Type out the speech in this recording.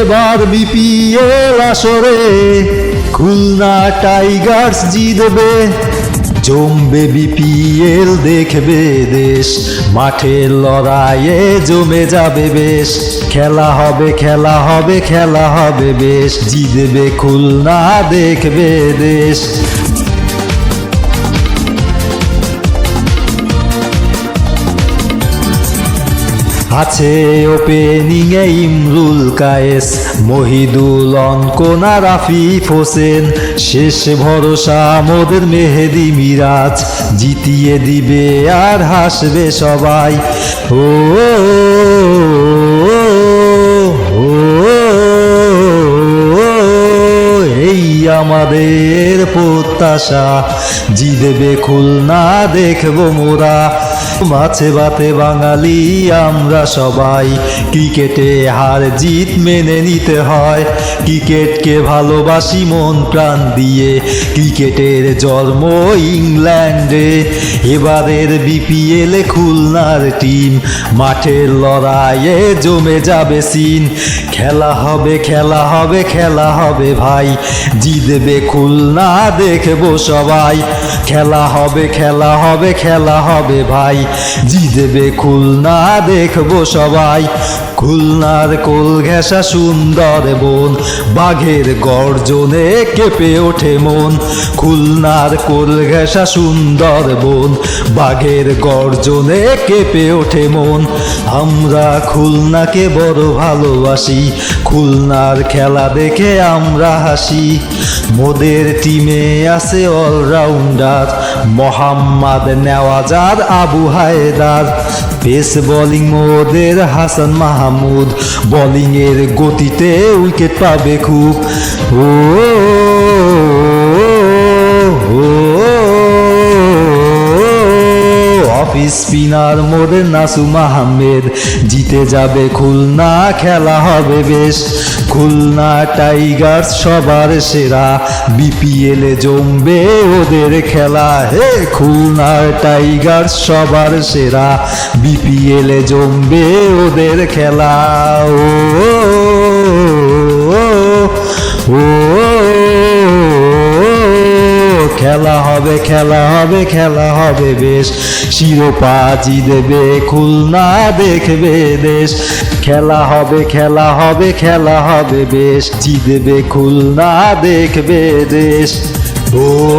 এবার বিপিএল আসরে খুলনা টাইগার্স জিতবে। জমবে বিপিএল দেখবে দেশ। মাঠের লড়াইয়ে জমে যাবে বেশ। খেলা হবে খেলা হবে খেলা হবে বেশ। জিতবে খুলনা, দেখবে দেশ। আছে ওপেনিং এ ইমরুল কায়েস মহিদুল অনকোনা রাফিফ হোসেন শেষ ভরসা মোদের মেহেদি মিরাজ জিতিয়ে দিবে আর হাসবে সবাই ও আমাদের প্রত্যাশা, জিতবে খুলনা, দেখব মোরা। মাছে বাতে বাঙালি, আমরা সবাই। ক্রিকেটে হার জিত মেনে নিতে হয়। ক্রিকেটকে ভালোবাসি মন প্রাণ দিয়ে। ক্রিকেটের জন্ম ইংল্যান্ডে। এবারের বিপিএলে খুলনার টিম। মাঠের লড়াইয়ে জমে যাবে সিন। খেলা হবে খেলা হবে খেলা হবে ভাই। জিতবে খুলনা, দেখব সবাই। খেলা হবে খেলা হবে খেলা হবে ভাই। জিতবে খুলনা দেখব সবাই। খুলনার কোল ঘেঁষা সুন্দর বন, বাঘের গর্জনে কেঁপে ওঠে মন। খুলনার কোল ঘেঁষা সুন্দর বন, বাঘের গর্জনে কেঁপে ওঠে মন। আমরা খুলনাকে বড় ভালোবাসি, খুলনার খেলা দেখে আমরা হাসি। মোদের টিমে আছে অলরাউন্ডার, মোহাম্মদ নেওয়াজার আবু হায়দার। পেস বোলিং মোদের হাসান মাহমুদ। বোলিংয়ের গতিতে উইকেট পাবে খুব। ও স্পিনার মোদের নাসুম আহমেদ জিতে যাবে খুলনা খেলা হবে বেশ। খুলনা টাইগার্স সবার সেরা। বিপিএল জমবে ওদের খেলা। হে খুলনা টাইগার্স সবার সেরা। বিপিএল জমবে ওদের খেলা। ও, খেলা হবে খেলা হবে খেলা হবে বেশ। শিরোপা দেবে খুলনা দেখবে দেশ। খেলা হবে খেলা হবে খেলা হবে বেশ। জিতবে খুলনা দেখবে দেশ। ও,